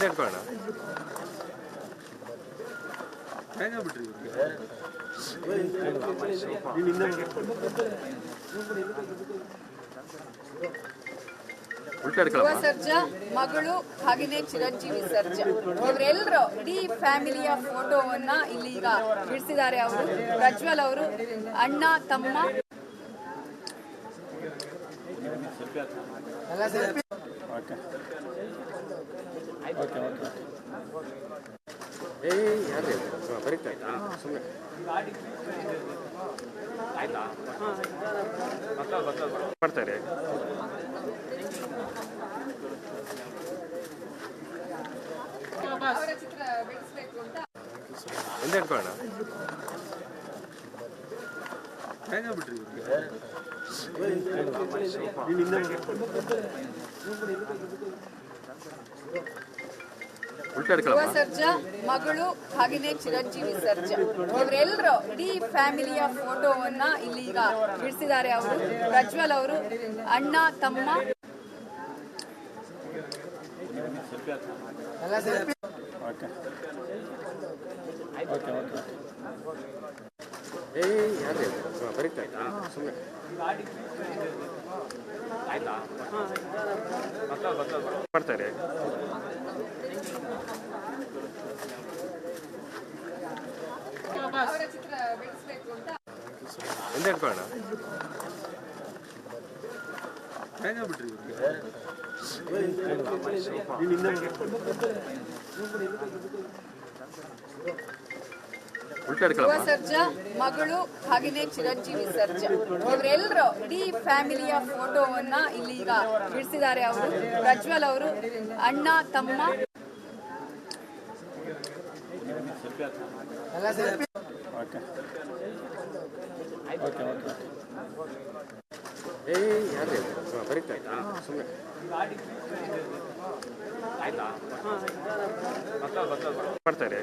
ಹಿಂದೆ ಇಟ್ಕೊಳ್ಳೋಣ ಸರ್ಜಾ ಮಗಳು ಹಾಗೇನೆ ಚಿರಂಜೀವಿ ಸರ್ಜಾ. ಇವರೆಲ್ಲರೂ ಇಡೀ ಫ್ಯಾಮಿಲಿಯ ಫೋಟೋವನ್ನ ಇಲ್ಲಿ ಈಗ ಬಿಡಿಸಿದ್ದಾರೆ ಅವರು. ಪ್ರಜ್ವಲ್ ಅವರು ಅಣ್ಣ ತಮ್ಮ. ಏ ಯಾರೇ ಬರೀತಾ ಇದ್ದ ಸುಮ್ಮನೆ ಮಾಡ್ತಾರೆ ಅವರ ಚಿತ್ರ ಬಿಡಿಸ್ಬೇಕು ಅಂತ ಹಿಂದೆ ಇಟ್ಕೊಳ್ಳೋಣ ಹೇಗಾಗ್ಬಿಟ್ರಿ ಉಲ್ಟಾ ಯುವ ಸರ್ಜಾ ಮಗಳು ಹಾಗೆಯೇ ಚಿರಂಜೀವಿ ಸರ್ಜಾ. ಇವರೆಲ್ಲರೂ ಇಡೀ ಫ್ಯಾಮಿಲಿಯ ಫೋಟೋವನ್ನ ಇಲ್ಲಿ ಈಗ ಬಿಡಿಸಿದ್ದಾರೆ ಅವರು. ಪ್ರಜ್ವಲ್ ಅವರು ಅಣ್ಣ ತಮ್ಮ. ಮಾಡ್ತಾರೆ ಅವರ ಚಿತ್ರ ಬಿಡಿಸ್ಬೇಕು ಅಂತ ಹಿಂದೆ ಇಟ್ಕೊಳ್ಳೋಣ? ಹೇಗಾಗ್ಬಿಟ್ರಿ ಉಲ್ಟಾ ಯುವ ಸರ್ಜಾ ಮಗಳು ಹಾಗೇನೆ ಚಿರಂಜೀವಿ ಸರ್ಜಾ. ಇವರೆಲ್ಲರೂ ಇಡೀ ಫ್ಯಾಮಿಲಿಯ ಫೋಟೋವನ್ನ ಇಲ್ಲಿ ಈಗ ಬಿಡಿಸಿದ್ದಾರೆ ಅವರು. ಪ್ರಜ್ವಲ್ ಅವರು ಅಣ್ಣ ತಮ್ಮ. ಏ ಯಾರೇ ಬರೀತಾ ಇದ್ದ ಸುಮ್ಮನೆ ಮಾಡ್ತಾರೆ